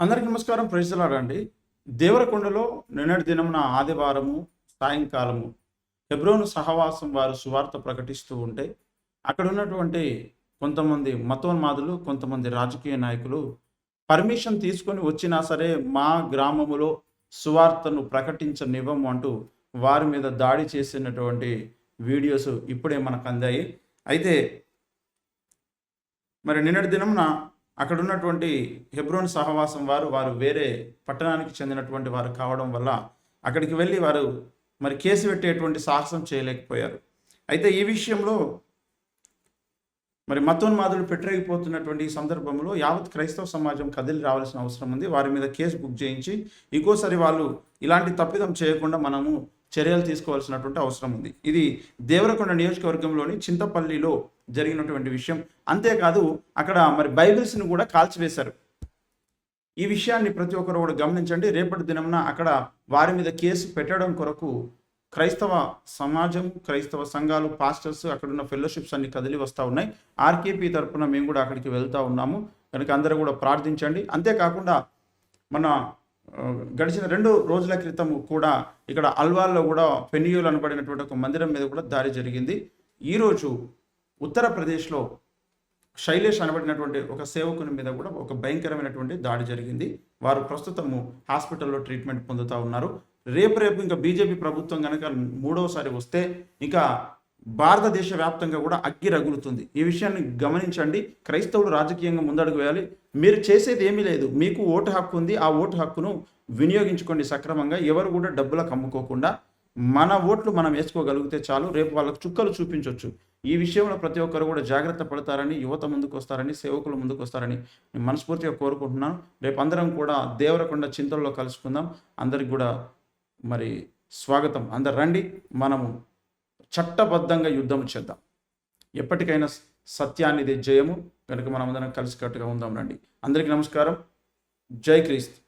అందరికీ నమస్కారం ప్రజలాడండి దేవరకొండలో నిన్నటి దినమున ఆదివారము సాయంకాలము హెబ్రోను సహవాసం వారు సువార్త ప్రకటిస్తూ ఉంటే అక్కడ ఉన్నటువంటి కొంతమంది మతోన్మాదులు కొంతమంది రాజకీయ నాయకులు పర్మిషన్ తీసుకొని వచ్చినా సరే మా గ్రామములో సువార్తను ప్రకటించనివ్వము అంటూ వారి మీద దాడి చేసినటువంటి వీడియోస్ ఇప్పుడే మనకు అందాయి. అయితే మరి నిన్నటి దినమున అక్కడ ఉన్నటువంటి హెబ్రోన్ సహవాసం వారు వారు వేరే పట్టణానికి చెందినటువంటి వారు కావడం వల్ల అక్కడికి వెళ్ళి వారు మరి కేసు పెట్టేటువంటి సాహసం చేయలేకపోయారు. అయితే ఈ విషయంలో మరి మతోన్మాదులు పెట్టరేగిపోతున్నటువంటి ఈ సందర్భంలో యావత్ క్రైస్తవ సమాజం కదిలి రావాల్సిన అవసరం ఉంది. వారి మీద కేసు బుక్ చేయించి ఇంకోసారి వాళ్ళు ఇలాంటి తప్పిదం చేయకుండా మనము చర్యలు తీసుకోవాల్సినటువంటి అవసరం ఉంది. ఇది దేవరకొండ నియోజకవర్గంలోని చింతపల్లిలో జరిగినటువంటి విషయం. అంతేకాదు అక్కడ మరి బైబిల్స్ని కూడా కాల్చివేశారు. ఈ విషయాన్ని ప్రతి ఒక్కరు కూడా గమనించండి. రేపటి దినమున అక్కడ వారి మీద కేసు పెట్టడం కొరకు క్రైస్తవ సమాజం క్రైస్తవ సంఘాలు పాస్టర్స్ అక్కడున్న ఫెలోషిప్స్ అన్ని కదిలి వస్తూ ఉన్నాయి. ఆర్కేపీ తరపున మేము కూడా అక్కడికి వెళ్తూ ఉన్నాము. కనుక అందరూ కూడా ప్రార్థించండి. అంతేకాకుండా మన గడిచిన రెండు రోజుల క్రితం కూడా ఇక్కడ అల్వాల్లో కూడా పెనియోలు అనబడినటువంటి ఒక మందిరం మీద కూడా దారి జరిగింది. ఈరోజు ఉత్తరప్రదేశ్లో శైలేష్ అనబడినటువంటి ఒక సేవకుని మీద కూడా ఒక భయంకరమైనటువంటి దాడి జరిగింది. వారు ప్రస్తుతము హాస్పిటల్లో ట్రీట్మెంట్ పొందుతూ ఉన్నారు. రేపు రేపు ఇంకా బీజేపీ ప్రభుత్వం కనుక మూడవసారి వస్తే ఇంకా భారతదేశ వ్యాప్తంగా కూడా అగ్గి రగులుతుంది. ఈ విషయాన్ని గమనించండి. క్రైస్తవులు రాజకీయంగా ముందడుగు వేయాలి. మీరు చేసేది ఏమీ లేదు. మీకు ఓటు హక్కు ఉంది. ఆ ఓటు హక్కును వినియోగించుకోండి సక్రమంగా. ఎవరు కూడా డబ్బులకు అమ్ముకోకుండా మన ఓట్లు మనం వేసుకోగలిగితే చాలు రేపు వాళ్ళకు చుక్కలు చూపించవచ్చు ఈ విషయంలో ప్రతి ఒక్కరు కూడా జాగ్రత్త పడతారని యువత ముందుకు వస్తారని సేవకులు ముందుకు వస్తారని నేను మనస్ఫూర్తిగా కోరుకుంటున్నాను. రేపు అందరం కూడా దేవరకొండ చింతల్లో కలుసుకుందాం. అందరికి కూడా మరి స్వాగతం. అందరు రండి మనము చట్టబద్ధంగా యుద్ధం చేద్దాం. ఎప్పటికైనా సత్యానిది జయము. కనుక మనం అందరం కలిసికట్టుగా ఉందాం రండి. అందరికీ నమస్కారం. జై క్రీస్తు.